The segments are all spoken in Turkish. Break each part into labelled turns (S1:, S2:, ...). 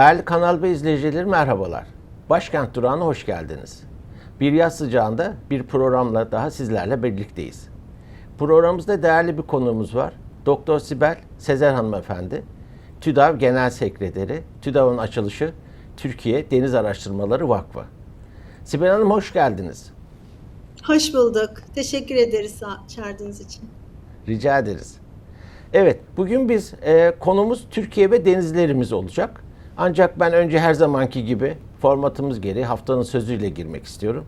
S1: Değerli Kanal B izleyicileri merhabalar. Başkent Durağı'na hoş geldiniz. Bir yaz sıcağında bir programla daha sizlerle birlikteyiz. Programımızda değerli bir konuğumuz var. Doktor Sibel Sezer Hanımefendi. TÜDAV Genel Sekreteri. TÜDAV'ın açılışı Türkiye Deniz Araştırmaları Vakfı. Sibel Hanım hoş geldiniz.
S2: Hoş bulduk. Teşekkür ederiz çağırdığınız için.
S1: Rica ederiz. Evet, bugün biz e, konumuz Türkiye ve denizlerimiz olacak. Ancak ben önce her zamanki gibi formatımız gereği haftanın sözüyle girmek istiyorum.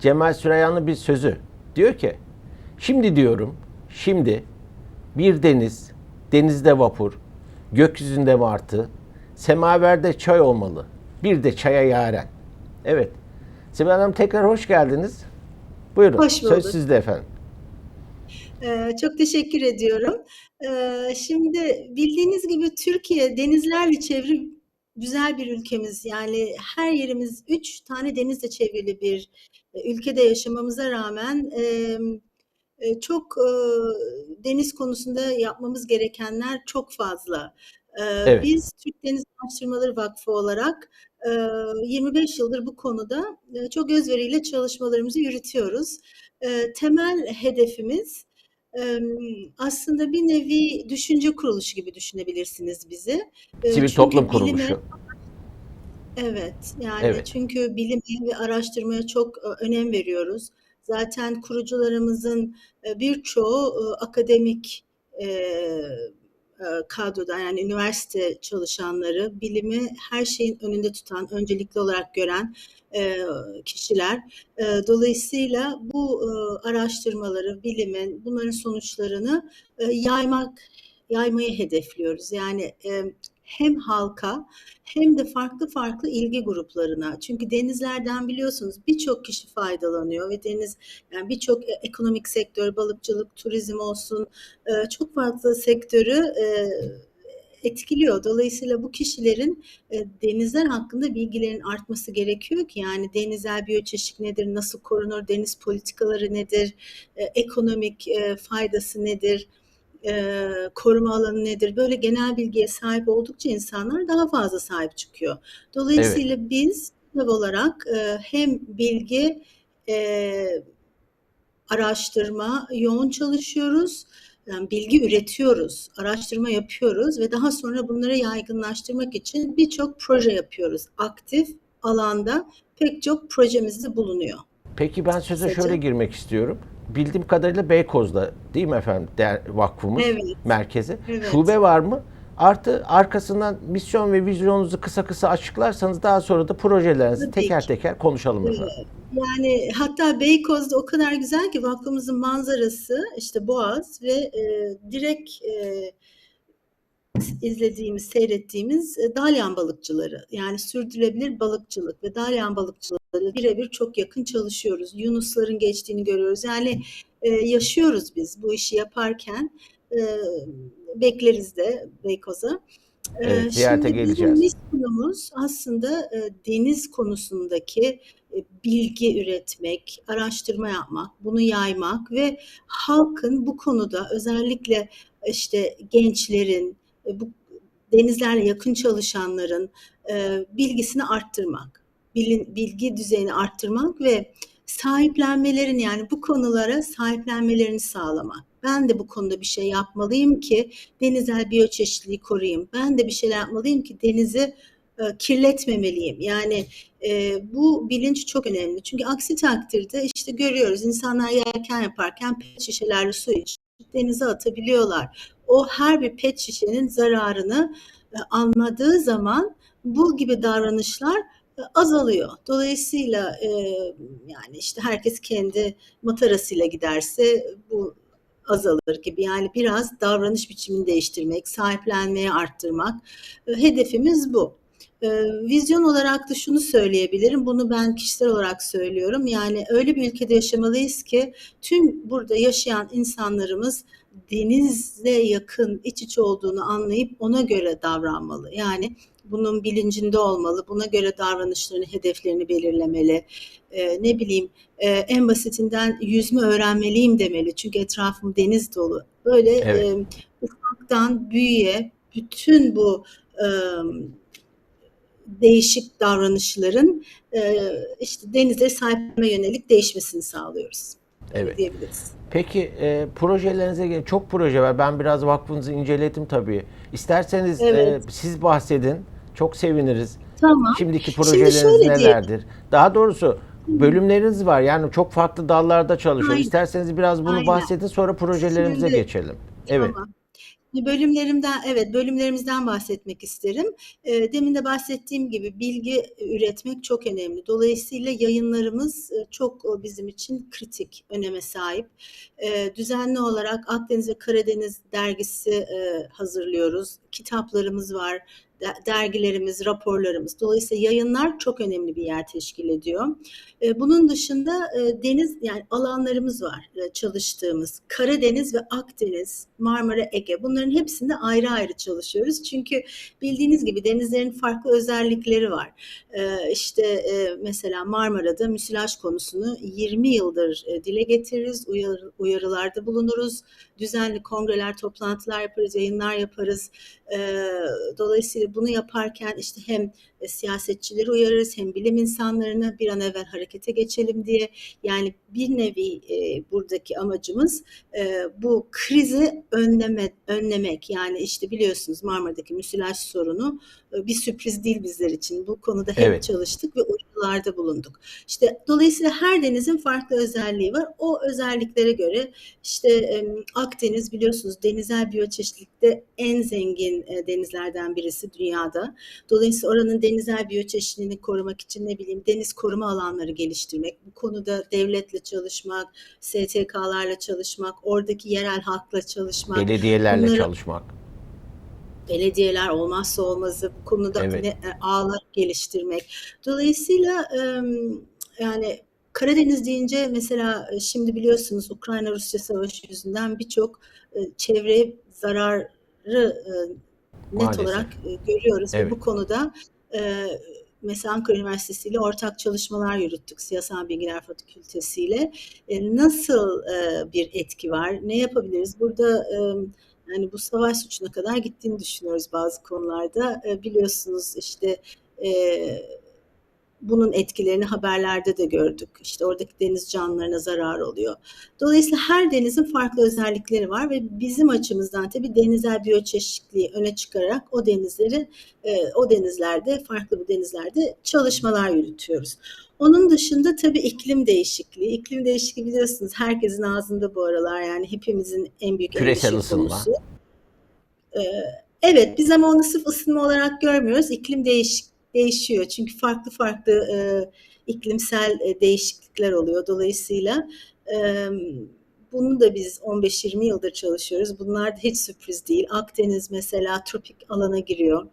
S1: Cemal Süreyya'nın bir sözü. Diyor ki, şimdi diyorum, şimdi bir deniz, denizde vapur, gökyüzünde martı, semaverde çay olmalı, bir de çaya yaren. Evet, Sibel Hanım tekrar hoş geldiniz. Buyurun,
S2: Hoş
S1: söz sizde efendim.
S2: Ee, çok teşekkür ediyorum. Ee, şimdi bildiğiniz gibi Türkiye denizlerle çevrili güzel bir ülkemiz. Yani her yerimiz üç tane denizle çevrili bir e, ülkede yaşamamıza rağmen e, çok e, deniz konusunda yapmamız gerekenler çok fazla.
S1: Evet.
S2: Biz Türk Deniz Araştırmaları Vakfı olarak e, 25 yıldır bu konuda e, çok özveriyle çalışmalarımızı yürütüyoruz. E, Temel hedefimiz aslında bir nevi düşünce kuruluşu gibi düşünebilirsiniz bizi.
S1: Sivil
S2: çünkü
S1: toplum
S2: bilime-
S1: kuruluşu.
S2: Evet, yani
S1: Evet.
S2: çünkü bilime ve araştırmaya çok önem veriyoruz. Zaten kurucularımızın birçoğu akademik e, e, kadroda yani üniversite çalışanları, bilimi her şeyin önünde tutan, öncelikli olarak gören e, kişiler. E, Dolayısıyla bu araştırmaları, bilimin, bunların sonuçlarını yaymak, yaymayı hedefliyoruz. Yani hem halka hem de farklı farklı ilgi gruplarına. Çünkü denizlerden biliyorsunuz birçok kişi faydalanıyor ve deniz yani birçok e- ekonomik sektör, balıkçılık, turizm olsun e, çok farklı sektörü e, etkiliyor. Dolayısıyla bu kişilerin denizler hakkında bilgilerin artması gerekiyor ki yani denizel biyoçeşitlik nedir, nasıl korunur, deniz politikaları nedir, ekonomik faydası nedir, e, koruma alanı nedir? Böyle genel bilgiye sahip oldukça insanlar daha fazla sahip çıkıyor. Dolayısıyla biz TÜDAV olarak e, hem bilgi e, araştırma yoğun çalışıyoruz. Yani bilgi üretiyoruz, araştırma yapıyoruz ve daha sonra bunları yaygınlaştırmak için birçok proje yapıyoruz. Aktif alanda pek çok projemiz de bulunuyor.
S1: Peki ben söze şöyle girmek istiyorum. Bildiğim kadarıyla Beykoz'da değil mi efendim der, vakfımız
S2: Evet.
S1: merkezi.
S2: Evet.
S1: Şube var mı? Artı arkasından misyon ve vizyonunuzu kısa kısa açıklarsanız daha sonra da projelerinizi
S2: Tabii
S1: teker
S2: ki.
S1: teker konuşalım efendim.
S2: Yani hatta Beykoz'da o kadar güzel ki vakfımızın manzarası işte Boğaz ve e, direkt e, izlediğimiz, seyrettiğimiz e, dalyan balıkçıları. Yani sürdürülebilir balıkçılık ve dalyan balıkçıları birebir çok yakın çalışıyoruz. Yunusların geçtiğini görüyoruz. Yani e, yaşıyoruz biz bu işi yaparken. E, bekleriz de Beykoz'a. E,
S1: Evet, ziyarete
S2: şimdi bizim
S1: geleceğiz.
S2: misyonumuz aslında e, deniz konusundaki e, bilgi üretmek, araştırma yapmak, bunu yaymak ve halkın bu konuda özellikle işte gençlerin, e, bu denizlerle yakın çalışanların e, bilgisini arttırmak, bilgi düzeyini arttırmak ve sahiplenmelerini yani bu konulara sahiplenmelerini sağlamak. Ben de bu konuda bir şey yapmalıyım ki denizel biyoçeşitliliği koruyayım. Ben de bir şeyler yapmalıyım ki denizi e, kirletmemeliyim. Yani e, bu bilinç çok önemli. Çünkü aksi takdirde işte görüyoruz insanlar yelken yaparken pet şişelerle su içip denize atabiliyorlar. O her bir pet şişenin zararını e, anladığı zaman bu gibi davranışlar azalıyor. Dolayısıyla e, yani işte herkes kendi matarasıyla giderse bu azalır gibi. Yani biraz davranış biçimini değiştirmek, sahiplenmeyi arttırmak. E, hedefimiz bu. E, vizyon olarak da şunu söyleyebilirim. Bunu ben kişisel olarak söylüyorum. Yani öyle bir ülkede yaşamalıyız ki tüm burada yaşayan insanlarımız denizle yakın, iç içe olduğunu anlayıp ona göre davranmalı. Yani bunun bilincinde olmalı. Buna göre davranışlarını, hedeflerini belirlemeli. Ee, ne bileyim e, en basitinden yüzme öğrenmeliyim demeli. Çünkü etrafım deniz dolu. Böyle
S1: Evet.
S2: e, ufaktan büyüye bütün bu e, değişik davranışların e, işte denize sahiplenme yönelik değişmesini sağlıyoruz.
S1: Evet.
S2: Diyebiliriz.
S1: Peki e, projelerinize gelin. Çok proje var. Ben biraz vakfınızı inceledim tabii. İsterseniz
S2: Evet.
S1: e, siz bahsedin. Çok seviniriz.
S2: Tamam.
S1: Şimdiki
S2: Şimdi
S1: projeleriniz
S2: diyelim.
S1: nelerdir? Daha doğrusu bölümleriniz var. Yani çok farklı dallarda çalışıyor.
S2: Aynen.
S1: İsterseniz biraz bunu
S2: Aynen.
S1: bahsedin sonra projelerimize
S2: Şimdi-
S1: geçelim. Evet.
S2: Tamam. Bölümlerimden, evet bölümlerimizden bahsetmek isterim. E, demin de bahsettiğim gibi bilgi üretmek çok önemli. Dolayısıyla yayınlarımız e, çok e, bizim için kritik öneme sahip. E, düzenli olarak Akdeniz ve Karadeniz dergisi e, hazırlıyoruz. Kitaplarımız var, dergilerimiz, raporlarımız. Dolayısıyla yayınlar çok önemli bir yer teşkil ediyor. Bunun dışında deniz yani alanlarımız var çalıştığımız. Karadeniz ve Akdeniz, Marmara, Ege bunların hepsinde ayrı ayrı çalışıyoruz. Çünkü bildiğiniz gibi denizlerin farklı özellikleri var. İşte mesela Marmara'da müsilaj konusunu 20 yıldır dile getiririz, uyarı- uyarılarda bulunuruz. Düzenli kongreler, toplantılar yaparız, yayınlar yaparız. E, Dolayısıyla bunu yaparken işte hem e, siyasetçileri uyarırız hem bilim insanlarını bir an evvel harekete geçelim diye. Yani bir nevi e, buradaki amacımız e, bu krizi önleme, önlemek. Yani işte biliyorsunuz Marmara'daki müsilaj sorunu e, bir sürpriz değil bizler için. Bu konuda hep
S1: Evet.
S2: çalıştık ve uyarılarda bulunduk. İşte dolayısıyla her denizin farklı özelliği var. O özelliklere göre işte e, Akdeniz biliyorsunuz denizel biyoçeşitlilikte en zengin e, denizlerden birisi dünyada. Dolayısıyla oranın denizel biyoçeşitliliğini korumak için ne bileyim deniz koruma alanları geliştirmek, bu konuda devletle çalışmak, STK'larla çalışmak, oradaki yerel halkla çalışmak,
S1: Belediyelerle
S2: bunları-
S1: çalışmak.
S2: belediyeler olmazsa olmazı bu konuda
S1: Evet.
S2: ne- e, ağlar geliştirmek. Dolayısıyla yani Karadeniz deyince mesela e, şimdi biliyorsunuz Ukrayna-Rusya savaşı yüzünden birçok e, çevreye zararı e, net
S1: Maalesef.
S2: olarak görüyoruz
S1: Evet.
S2: ve bu konuda mesela Ankara Üniversitesi ile ortak çalışmalar yürüttük Siyasal Bilgiler Fakültesi ile. Nasıl bir etki var? Ne yapabiliriz? Burada yani bu savaş suçuna kadar gittiğini düşünüyoruz bazı konularda. Biliyorsunuz işte bunun etkilerini haberlerde de gördük. İşte oradaki deniz canlılarına zarar oluyor. Dolayısıyla her denizin farklı özellikleri var ve bizim açımızdan tabii denizel biyoçeşitliliği öne çıkararak o denizleri e, o denizlerde farklı bu denizlerde çalışmalar yürütüyoruz. Onun dışında tabii iklim değişikliği. İklim değişikliği biliyorsunuz herkesin ağzında bu aralar yani hepimizin en büyük
S1: Küresel ısınma.
S2: konusu. Ee, Evet, biz ama onu sırf ısınma olarak görmüyoruz. İklim değiş, değişiyor. Çünkü farklı farklı e, iklimsel e, değişiklikler oluyor. Dolayısıyla e, bunu da biz 15-20 yıldır çalışıyoruz. Bunlar da hiç sürpriz değil. Akdeniz mesela tropik alana giriyor.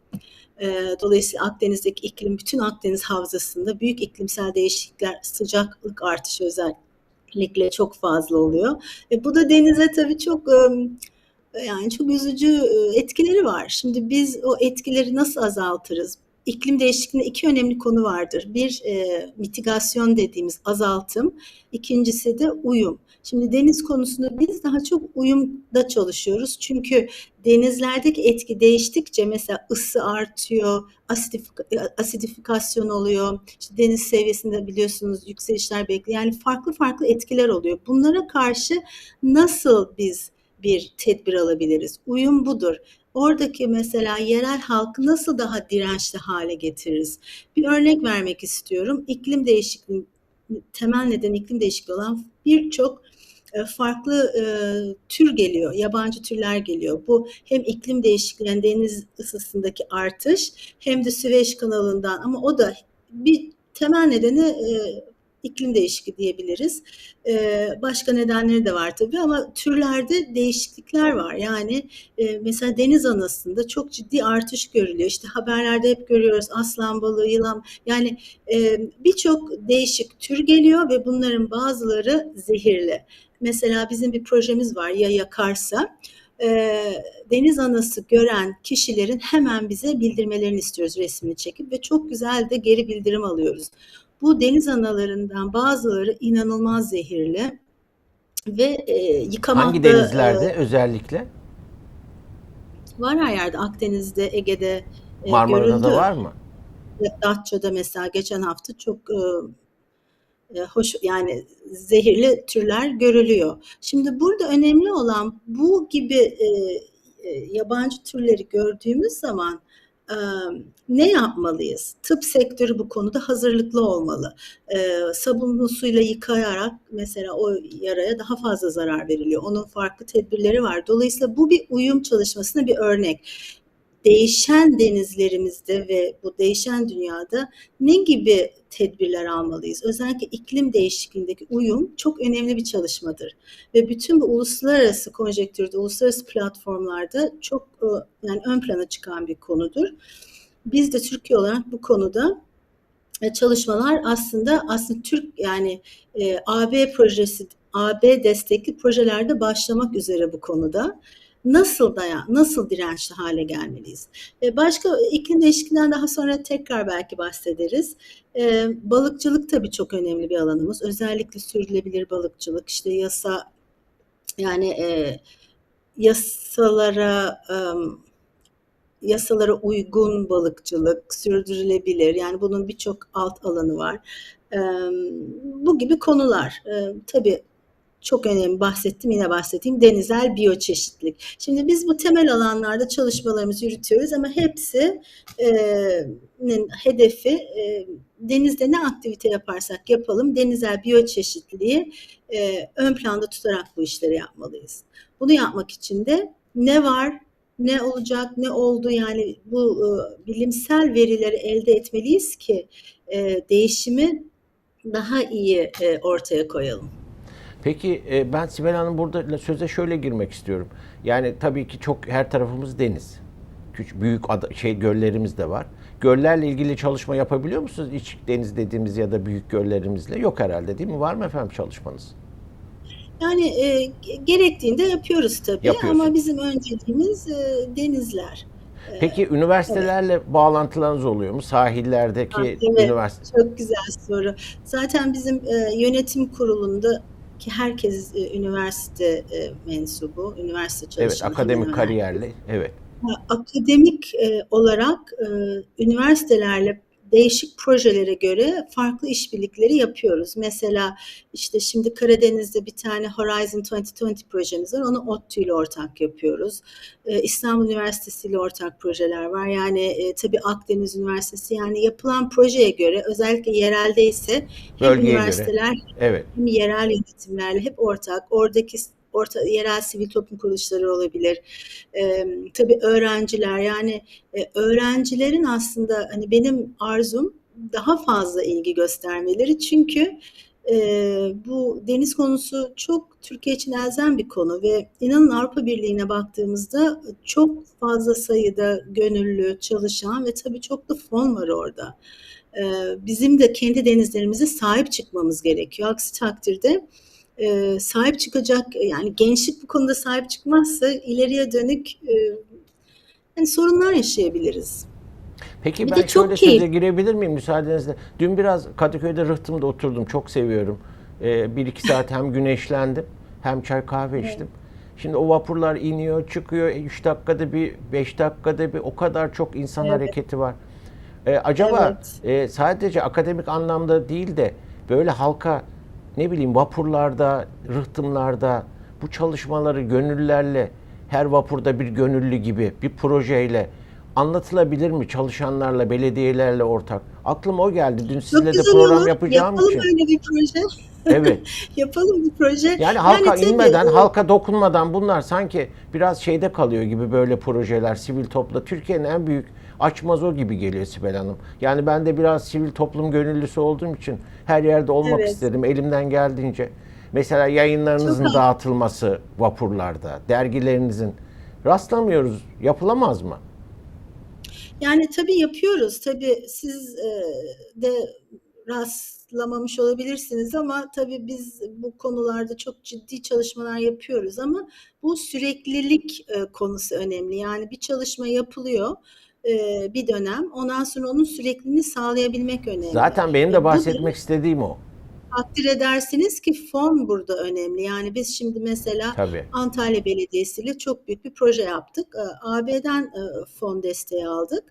S2: E, dolayısıyla Akdeniz'deki iklim, bütün Akdeniz havzasında büyük iklimsel değişiklikler, sıcaklık artışı özellikle çok fazla oluyor. E, bu da denize tabii çok... E, yani çok üzücü e, etkileri var. Şimdi biz o etkileri nasıl azaltırız? İklim değişikliğinde iki önemli konu vardır. Bir e, mitigasyon dediğimiz azaltım, ikincisi de uyum. Şimdi deniz konusunda biz daha çok uyumda çalışıyoruz. Çünkü denizlerdeki etki değiştikçe mesela ısı artıyor, asidifik- asidifikasyon oluyor. İşte deniz seviyesinde biliyorsunuz yükselişler bekliyor. Yani farklı farklı etkiler oluyor. Bunlara karşı nasıl biz bir tedbir alabiliriz? Uyum budur. Oradaki mesela yerel halkı nasıl daha dirençli hale getiririz? Bir örnek vermek istiyorum. İklim değişikliği, temel neden iklim değişikliği olan birçok e, farklı e, tür geliyor, yabancı türler geliyor. Bu hem iklim değişikliği, yani deniz ısısındaki artış hem de Süveyş kanalından ama o da bir temel nedeni e, iklim değişikliği diyebiliriz. Ee, başka nedenleri de var tabii ama türlerde değişiklikler var. Yani e, mesela deniz anasında çok ciddi artış görülüyor. İşte haberlerde hep görüyoruz aslan balığı, yılan. Yani e, birçok değişik tür geliyor ve bunların bazıları zehirli. Mesela bizim bir projemiz var ya yakarsa e, deniz anası gören kişilerin hemen bize bildirmelerini istiyoruz resmini çekip ve çok güzel de geri bildirim alıyoruz. Bu deniz analarından bazıları inanılmaz zehirli ve e, yıkamakta
S1: Hangi denizlerde özellikle?
S2: e, var her yerde Akdeniz'de, Ege'de e,
S1: Marmara'da
S2: görüldü.
S1: da var mı?
S2: Datça'da mesela geçen hafta çok e, e, hoş yani zehirli türler görülüyor. Şimdi burada önemli olan bu gibi e, e, yabancı türleri gördüğümüz zaman ne yapmalıyız? Tıp sektörü bu konuda hazırlıklı olmalı. Sabunlu suyla yıkayarak mesela o yaraya daha fazla zarar veriliyor. Onun farklı tedbirleri var. Dolayısıyla bu bir uyum çalışmasına bir örnek değişen denizlerimizde ve bu değişen dünyada ne gibi tedbirler almalıyız? Özellikle iklim değişikliğindeki uyum çok önemli bir çalışmadır. Ve bütün bu uluslararası konjektürde, uluslararası platformlarda çok e, yani ön plana çıkan bir konudur. Biz de Türkiye olarak bu konuda e, çalışmalar aslında aslında Türk yani e, AB projesi AB destekli projelerde başlamak üzere bu konuda nasıl dayan, nasıl dirençli hale gelmeliyiz? E, başka iklim değişikliğinden daha sonra tekrar belki bahsederiz. E, balıkçılık tabii çok önemli bir alanımız. Özellikle sürdürülebilir balıkçılık, işte yasa yani e, yasalara e, yasalara uygun balıkçılık, sürdürülebilir. Yani bunun birçok alt alanı var. E, bu gibi konular. E, tabii çok önemli bahsettim yine bahsedeyim denizel biyoçeşitlilik. Şimdi biz bu temel alanlarda çalışmalarımızı yürütüyoruz ama hepsinin hedefi e, denizde ne aktivite yaparsak yapalım denizel biyoçeşitliliği e, ön planda tutarak bu işleri yapmalıyız. Bunu yapmak için de ne var, ne olacak, ne oldu yani bu e, bilimsel verileri elde etmeliyiz ki değişimi daha iyi ortaya koyalım.
S1: Peki e, ben Sibel Hanım burada söze şöyle girmek istiyorum. Yani tabii ki çok her tarafımız deniz. Küçük büyük ada, şey göllerimiz de var. Göllerle ilgili çalışma yapabiliyor musunuz? İç deniz dediğimiz ya da büyük göllerimizle yok herhalde değil mi? Var mı efendim çalışmanız?
S2: Yani e, gerektiğinde yapıyoruz tabii ama bizim önceliğimiz e, denizler.
S1: Peki üniversitelerle evet. bağlantılarınız oluyor mu? Sahillerdeki ha, evet, üniversite.
S2: Çok güzel soru. Zaten bizim e, yönetim kurulunda ki herkes e, üniversite e, mensubu, üniversite çalışan.
S1: Evet, akademik kariyerli. Evet.
S2: Akademik e, olarak e, üniversitelerle değişik projelere göre farklı işbirlikleri yapıyoruz. Mesela işte şimdi Karadeniz'de bir tane Horizon 2020 projemiz var. Onu ODTÜ ile ortak yapıyoruz. Ee, İstanbul Üniversitesi ile ortak projeler var. Yani e, tabii Akdeniz Üniversitesi yani yapılan projeye göre özellikle yerelde ise hem üniversiteler göre. evet. hem yerel yönetimlerle hep ortak. Oradaki orta yerel sivil toplum kuruluşları olabilir. E, tabii öğrenciler yani e, öğrencilerin aslında hani benim arzum daha fazla ilgi göstermeleri çünkü e, bu deniz konusu çok Türkiye için elzem bir konu ve inanın Avrupa Birliği'ne baktığımızda çok fazla sayıda gönüllü çalışan ve tabii çok da fon var orada. E, bizim de kendi denizlerimize sahip çıkmamız gerekiyor. Aksi takdirde e, sahip çıkacak yani gençlik bu konuda sahip çıkmazsa ileriye dönük e, yani sorunlar yaşayabiliriz.
S1: Peki bir ben şöyle keyif. söze girebilir miyim müsaadenizle? Dün biraz Kadıköy'de rıhtımda oturdum. Çok seviyorum. Ee, bir iki saat hem güneşlendim hem çay kahve içtim. Evet. Şimdi o vapurlar iniyor, çıkıyor. 3 dakikada bir, 5 dakikada bir o kadar çok insan evet. hareketi var. Ee, acaba evet. e, sadece akademik anlamda değil de böyle halka ne bileyim vapurlarda, rıhtımlarda bu çalışmaları gönüllerle her vapurda bir gönüllü gibi bir projeyle anlatılabilir mi çalışanlarla, belediyelerle ortak? Aklıma o geldi. Dün sizle de program olur. yapacağım
S2: Yapalım
S1: için.
S2: Yapalım öyle bir proje.
S1: Evet.
S2: Yapalım bir proje.
S1: Yani halka yani inmeden, tabii, halka dokunmadan bunlar sanki biraz şeyde kalıyor gibi böyle projeler, sivil topla. Türkiye'nin en büyük açmaz o gibi geliyor Sibel Hanım. Yani ben de biraz sivil toplum gönüllüsü olduğum için her yerde olmak evet. istedim elimden geldiğince. Mesela yayınlarınızın Çok dağıtılması vapurlarda, dergilerinizin rastlamıyoruz. Yapılamaz mı?
S2: Yani tabii yapıyoruz. Tabii siz e, de rastlamamış olabilirsiniz ama tabii biz bu konularda çok ciddi çalışmalar yapıyoruz ama bu süreklilik e, konusu önemli. Yani bir çalışma yapılıyor e, bir dönem. Ondan sonra onun sürekliliğini sağlayabilmek önemli.
S1: Zaten benim de bahsetmek Bu, istediğim o.
S2: takdir edersiniz ki fon burada önemli. Yani biz şimdi mesela
S1: Tabii.
S2: Antalya Belediyesi ile çok büyük bir proje yaptık. Ee, AB'den e, fon desteği aldık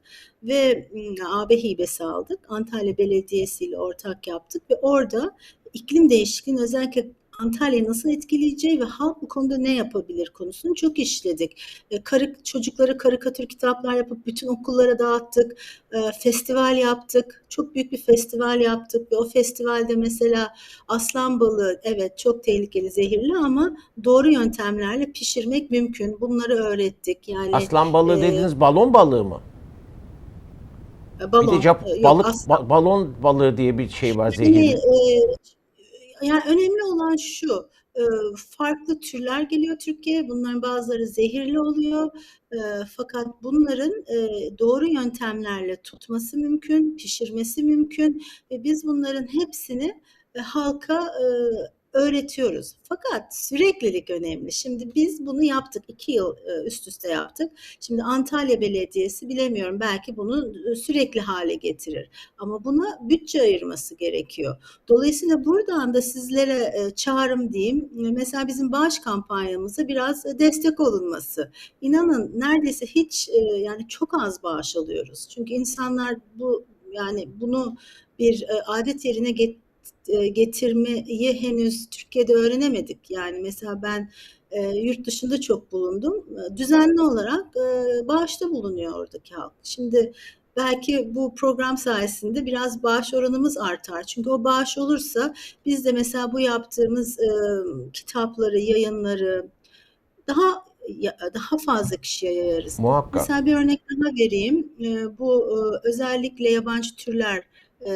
S2: ve m, AB hibesi aldık. Antalya Belediyesi ile ortak yaptık ve orada iklim değişikliğinin özellikle Antalya'yı nasıl etkileyeceği ve halk bu konuda ne yapabilir konusunu çok işledik. E, karı, çocuklara karikatür kitaplar yapıp bütün okullara dağıttık. E, festival yaptık. Çok büyük bir festival yaptık ve o festivalde mesela aslan balığı evet çok tehlikeli, zehirli ama doğru yöntemlerle pişirmek mümkün. Bunları öğrettik. Yani
S1: Aslan balığı
S2: e,
S1: dediğiniz balon balığı mı?
S2: e, balon,
S1: bir de Jap-
S2: e, yok,
S1: balık
S2: aslan.
S1: ba- balon balığı diye bir şey var zehirli.
S2: e, yani önemli olan şu, farklı türler geliyor Türkiye'ye. Bunların bazıları zehirli oluyor. Fakat bunların doğru yöntemlerle tutması mümkün, pişirmesi mümkün ve biz bunların hepsini halka öğretiyoruz. Fakat süreklilik önemli. Şimdi biz bunu yaptık, iki yıl e, üst üste yaptık. Şimdi Antalya Belediyesi bilemiyorum belki bunu e, sürekli hale getirir. Ama buna bütçe ayırması gerekiyor. Dolayısıyla buradan da sizlere e, çağrım diyeyim. Mesela bizim bağış kampanyamıza biraz destek olunması. İnanın neredeyse hiç yani çok az bağış alıyoruz. Çünkü insanlar bu yani bunu bir adet yerine get, e, getirmeyi henüz Türkiye'de öğrenemedik. Yani mesela ben e, yurt dışında çok bulundum. E, Düzenli olarak e, bağışta bulunuyor oradaki halk. Şimdi belki bu program sayesinde biraz bağış oranımız artar. Çünkü o bağış olursa biz de mesela bu yaptığımız e, kitapları, yayınları daha daha fazla kişiye yayarız.
S1: Muhakkak.
S2: Mesela bir örnek daha vereyim. E, bu e, özellikle yabancı türler e,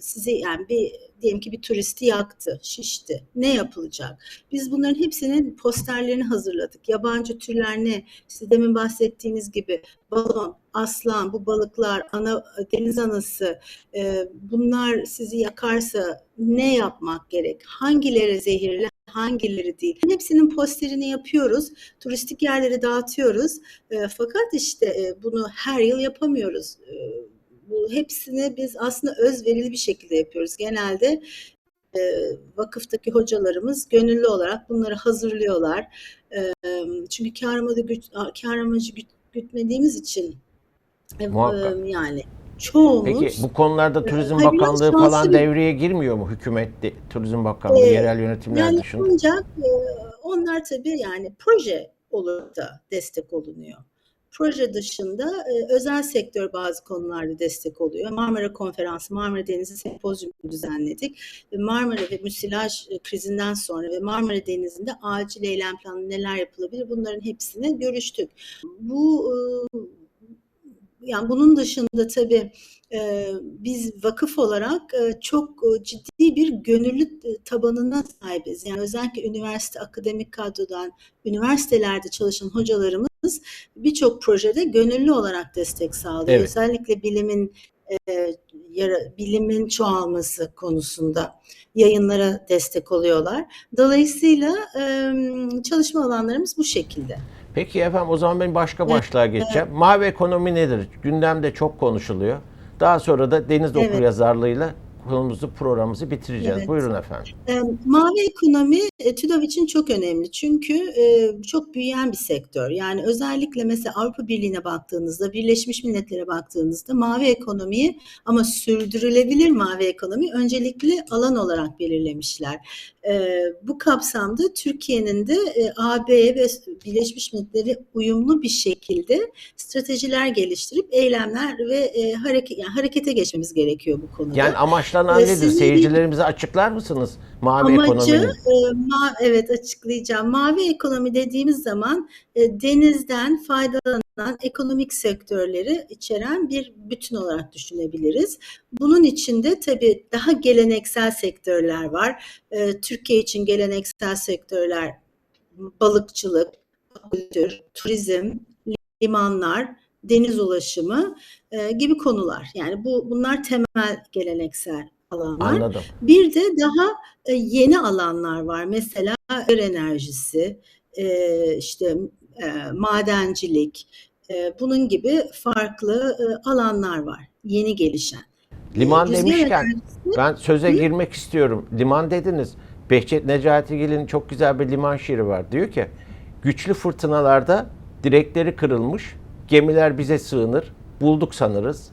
S2: size yani bir diyelim ki bir turisti yaktı, şişti. Ne yapılacak? Biz bunların hepsinin posterlerini hazırladık. Yabancı türler ne? İşte demin bahsettiğiniz gibi balon, aslan, bu balıklar, ana deniz anası, e, bunlar sizi yakarsa ne yapmak gerek? Hangileri zehirli, hangileri değil? Hepsinin posterini yapıyoruz. Turistik yerlere dağıtıyoruz. E, fakat işte e, bunu her yıl yapamıyoruz. E, bu hepsini biz aslında özverili bir şekilde yapıyoruz. Genelde e, vakıftaki hocalarımız gönüllü olarak bunları hazırlıyorlar. E, çünkü kar amacı, güç, kar amacı güt, gütmediğimiz için e,
S1: Muhakkak.
S2: e, yani çoğumuz
S1: Peki bu konularda Turizm
S2: biraz
S1: Bakanlığı falan
S2: bir-
S1: devreye girmiyor mu? Hükümet, de- Turizm Bakanlığı,
S2: Ee,
S1: yerel yönetimler
S2: yani
S1: dışında.
S2: ancak e, onlar tabii yani proje olur da destek olunuyor. Proje dışında e, özel sektör bazı konularda destek oluyor. Marmara Konferansı, Marmara Denizi Sempozyumu düzenledik. Ve Marmara ve müsilaj e, krizinden sonra ve Marmara Denizi'nde acil eylem planı neler yapılabilir bunların hepsini görüştük. Bu e, yani bunun dışında tabii e, biz vakıf olarak e, çok e, ciddi bir gönüllü e, tabanına sahibiz. Yani özellikle üniversite akademik kadrodan, üniversitelerde çalışan hocalarımız birçok projede gönüllü olarak destek sağlıyor.
S1: Evet.
S2: Özellikle bilimin e, bilimin çoğalması konusunda yayınlara destek oluyorlar. Dolayısıyla e, çalışma alanlarımız bu şekilde.
S1: Peki efendim o zaman ben başka başlığa geçeceğim. Mavi ekonomi nedir? Gündemde çok konuşuluyor. Daha sonra da Deniz
S2: Evet.
S1: Okuryazarlığıyla konumuzu, programımızı bitireceğiz.
S2: Evet.
S1: Buyurun efendim.
S2: E, Mavi ekonomi e, TÜDAV için çok önemli çünkü e, çok büyüyen bir sektör. Yani özellikle mesela Avrupa Birliği'ne baktığınızda, Birleşmiş Milletler'e baktığınızda mavi ekonomiyi ama sürdürülebilir mavi ekonomi öncelikli alan olarak belirlemişler. E, bu kapsamda Türkiye'nin de e, AB ve Birleşmiş Milletler'e uyumlu bir şekilde stratejiler geliştirip eylemler ve e, hareket yani harekete geçmemiz gerekiyor bu konuda.
S1: Yani amaçlanan
S2: Ee,
S1: nedir? Seyircilerimize açıklar mısınız? Mavi
S2: Amacı
S1: ekonominin.
S2: e, ma- evet açıklayacağım. Mavi ekonomi dediğimiz zaman e, denizden faydalanan ekonomik sektörleri içeren bir bütün olarak düşünebiliriz. Bunun içinde tabii daha geleneksel sektörler var. E, Türkiye için geleneksel sektörler balıkçılık, kültür, turizm, limanlar, deniz ulaşımı e, gibi konular. Yani bu bunlar temel geleneksel alanlar.
S1: Anladım.
S2: Bir de daha e, yeni alanlar var. Mesela enerjisi, e, işte e, madencilik, bunun gibi farklı e, alanlar var. Yeni gelişen.
S1: Liman
S2: rüzgar
S1: demişken
S2: enerjisi
S1: ben söze girmek istiyorum. Liman dediniz. Behçet Necatigil'in çok güzel bir liman şiiri var. Diyor ki güçlü fırtınalarda direkleri kırılmış, gemiler bize sığınır, bulduk sanırız.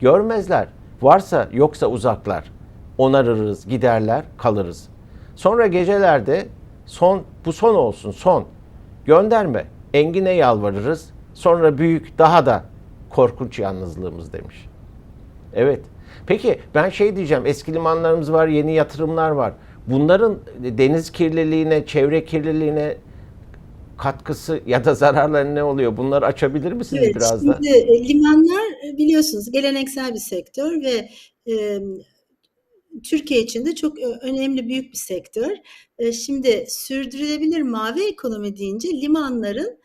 S1: Görmezler, varsa yoksa uzaklar. Onarırız, giderler, kalırız. Sonra gecelerde son bu son olsun son. Gönderme. Engine yalvarırız. Sonra büyük daha da korkunç yalnızlığımız demiş. Evet. Peki ben şey diyeceğim. Eski limanlarımız var, yeni yatırımlar var. Bunların deniz kirliliğine, çevre kirliliğine katkısı ya da zararları ne oluyor? Bunları açabilir misiniz
S2: Evet,
S1: biraz da?
S2: şimdi e, limanlar e, biliyorsunuz geleneksel bir sektör ve e, Türkiye için de çok e, önemli büyük bir sektör. E, şimdi sürdürülebilir mavi ekonomi deyince limanların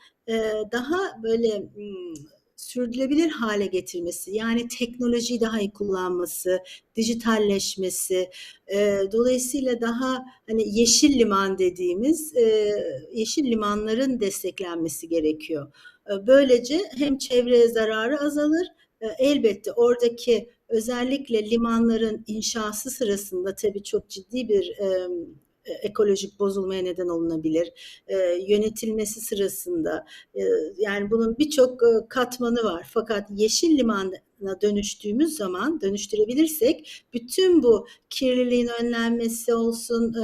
S2: daha böyle hmm, sürdürülebilir hale getirmesi, yani teknolojiyi daha iyi kullanması, dijitalleşmesi, e, dolayısıyla daha hani yeşil liman dediğimiz e, yeşil limanların desteklenmesi gerekiyor. E, Böylece hem çevreye zararı azalır, e, elbette oradaki özellikle limanların inşası sırasında tabii çok ciddi bir e, e, ekolojik bozulmaya neden olunabilir. E, yönetilmesi sırasında e, yani bunun birçok e, katmanı var. Fakat yeşil limana dönüştüğümüz zaman dönüştürebilirsek bütün bu kirliliğin önlenmesi olsun,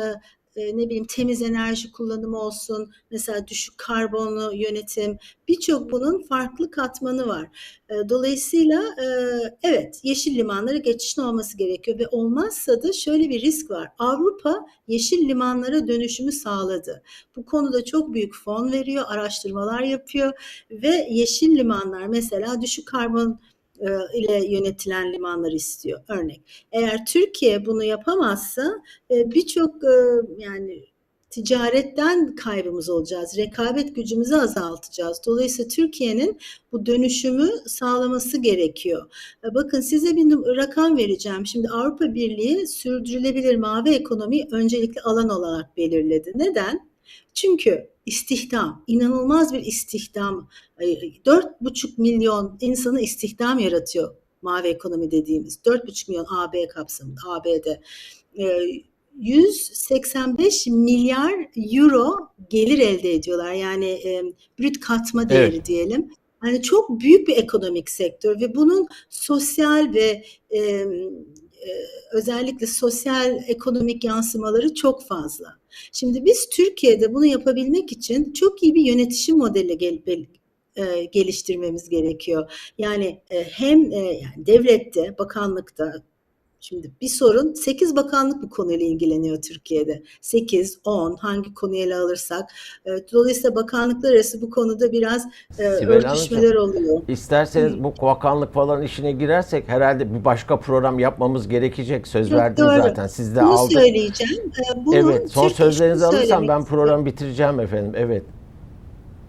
S2: e, ne bileyim temiz enerji kullanımı olsun, mesela düşük karbonlu yönetim, birçok bunun farklı katmanı var. E, Dolayısıyla e, evet yeşil limanlara geçişin olması gerekiyor ve olmazsa da şöyle bir risk var. Avrupa yeşil limanlara dönüşümü sağladı. Bu konuda çok büyük fon veriyor, araştırmalar yapıyor ve yeşil limanlar mesela düşük karbon ile yönetilen limanlar istiyor örnek. Eğer Türkiye bunu yapamazsa e, birçok e, yani ticaretten kaybımız olacağız. Rekabet gücümüzü azaltacağız. Dolayısıyla Türkiye'nin bu dönüşümü sağlaması gerekiyor. E, Bakın size bir rakam vereceğim. Şimdi Avrupa Birliği sürdürülebilir mavi ekonomiyi öncelikli alan olarak belirledi. Neden? Çünkü istihdam, inanılmaz bir istihdam, ay, 4,5 milyon insanı istihdam yaratıyor mavi ekonomi dediğimiz. 4,5 milyon AB kapsamında, ABD. Ee, 185 milyar euro gelir elde ediyorlar. Yani e, brüt katma değeri
S1: Evet.
S2: diyelim. Yani çok büyük bir ekonomik sektör ve bunun sosyal ve e, özellikle sosyal ekonomik yansımaları çok fazla. Şimdi biz Türkiye'de bunu yapabilmek için çok iyi bir yönetişim modeli gel, e, geliştirmemiz gerekiyor. Yani e, hem e, devlette, bakanlıkta Şimdi bir sorun 8 bakanlık bu konuyla ilgileniyor Türkiye'de. 8, 10 hangi konuyu ele alırsak. E, Dolayısıyla bakanlıklar arası bu konuda biraz e,
S1: Sibel
S2: örtüşmeler oluyor.
S1: İsterseniz bu bakanlık falan işine girersek herhalde bir başka program yapmamız gerekecek. Söz
S2: Çok
S1: verdiniz
S2: doğru.
S1: zaten. Siz de
S2: Bunu
S1: aldık.
S2: söyleyeceğim. E, Bunun
S1: Evet, son sözlerinizi alırsam ben programı bitireceğim efendim. Evet.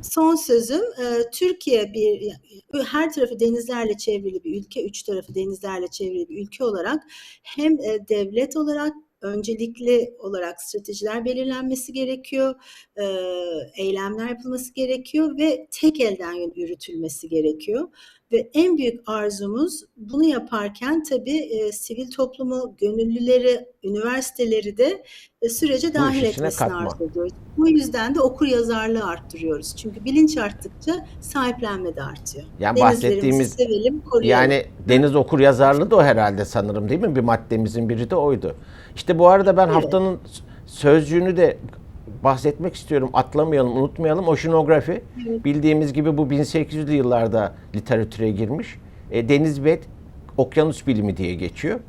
S2: Son sözüm e, Türkiye bir her tarafı denizlerle çevrili bir ülke, üç tarafı denizlerle çevrili bir ülke olarak hem e, devlet olarak öncelikli olarak stratejiler belirlenmesi gerekiyor, e, eylemler yapılması gerekiyor ve tek elden yürütülmesi gerekiyor. Ve en büyük arzumuz bunu yaparken tabii e, sivil toplumu, gönüllüleri, üniversiteleri de e, sürece dahil etmesini arzu ediyoruz. Bu yüzden de okur yazarlığı arttırıyoruz. Çünkü bilinç arttıkça sahiplenme de artıyor.
S1: Yani bahsettiğimiz
S2: sevelim, koruyalım.
S1: yani deniz okur yazarlığı da o herhalde sanırım değil mi? Bir maddemizin biri de oydu. İşte bu arada ben
S2: Evet.
S1: haftanın sözcüğünü de bahsetmek istiyorum. Atlamayalım, unutmayalım. Oşinografi
S2: Evet.
S1: bildiğimiz gibi bu 1800'lü yıllarda literatüre girmiş. E, deniz ve okyanus bilimi diye geçiyor.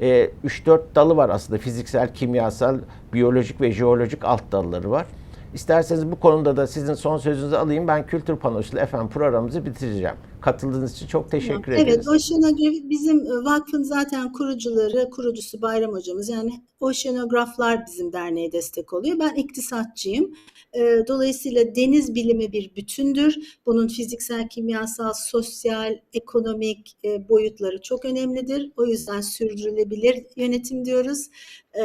S1: E, 3-4 dalı var aslında. Fiziksel, kimyasal, biyolojik ve jeolojik alt dalları var. İsterseniz bu konuda da sizin son sözünüzü alayım. Ben Kültür Panosu'yla efendim programımızı bitireceğim. Katıldığınız için çok teşekkür
S2: Evet,
S1: ederiz.
S2: Oceanografi bizim vakfın zaten kurucuları, kurucusu Bayram hocamız. Yani oşanograflar bizim derneğe destek oluyor. Ben iktisatçıyım. E, Dolayısıyla deniz bilimi bir bütündür. Bunun fiziksel, kimyasal, sosyal, ekonomik e, boyutları çok önemlidir. O yüzden sürdürülebilir yönetim diyoruz. E,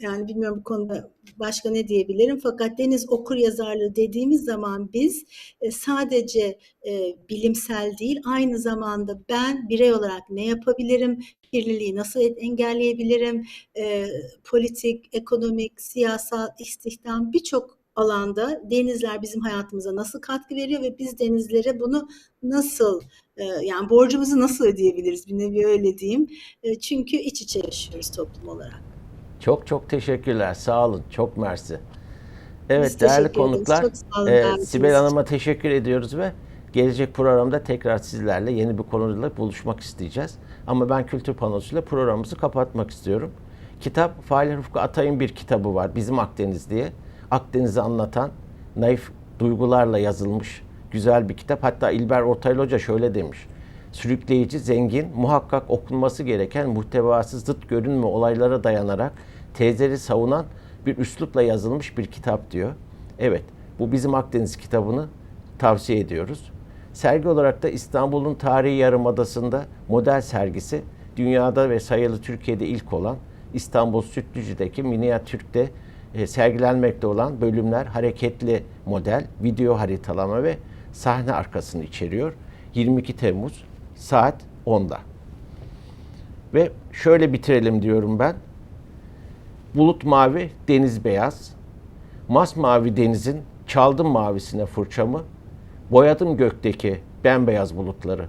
S2: yani bilmiyorum bu konuda başka ne diyebilirim fakat deniz okur yazarlığı dediğimiz zaman biz e, sadece e, bilimsel değil aynı zamanda ben birey olarak ne yapabilirim, kirliliği nasıl engelleyebilirim, e, politik, ekonomik, siyasal, istihdam birçok alanda denizler bizim hayatımıza nasıl katkı veriyor ve biz denizlere bunu nasıl yani borcumuzu nasıl ödeyebiliriz bir nevi öyle diyeyim. Çünkü iç içe yaşıyoruz toplum olarak.
S1: Çok çok teşekkürler. Sağ olun. Çok mersi. Evet
S2: Biz
S1: değerli konuklar.
S2: Olun
S1: e, Sibel. Hanım'a teşekkür ediyoruz ve gelecek programda tekrar sizlerle yeni bir konuyla buluşmak isteyeceğiz. Ama ben kültür panosuyla programımızı kapatmak istiyorum. Kitap Fahri Rıfkı Atay'ın bir kitabı var. Bizim Akdeniz diye. Akdeniz'i anlatan naif duygularla yazılmış güzel bir kitap. Hatta İlber Ortaylı Hoca şöyle demiş. Sürükleyici, zengin, muhakkak okunması gereken muhtevası zıt görünme olaylara dayanarak tezleri savunan bir üslupla yazılmış bir kitap diyor. Evet, bu bizim Akdeniz kitabını tavsiye ediyoruz. Sergi olarak da İstanbul'un tarihi yarımadasında model sergisi dünyada ve sayılı Türkiye'de ilk olan İstanbul Sütlücü'deki Miniatürk'te e, sergilenmekte olan bölümler hareketli model, video haritalama ve sahne arkasını içeriyor. 22 Temmuz saat 10'da. Ve şöyle bitirelim diyorum ben. Bulut mavi, deniz beyaz. Masmavi denizin çaldım mavisine fırçamı. Boyadım gökteki bembeyaz bulutları.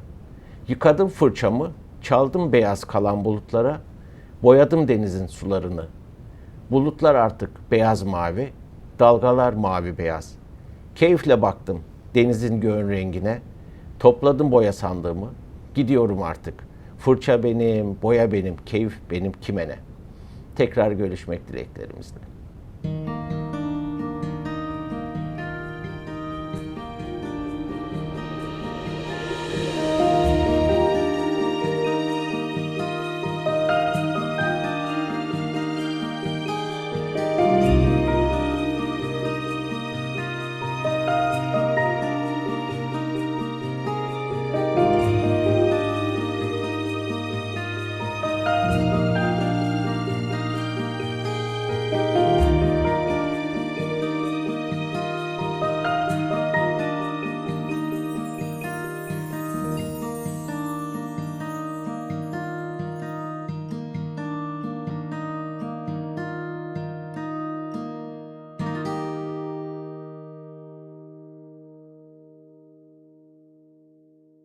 S1: Yıkadım fırçamı, çaldım beyaz kalan bulutlara. Boyadım denizin sularını. Bulutlar artık beyaz mavi, dalgalar mavi beyaz. Keyifle baktım denizin göğün rengine. Topladım boya sandığımı. Gidiyorum artık. Fırça benim, boya benim, keyif benim kime ne? Tekrar görüşmek dileklerimizle.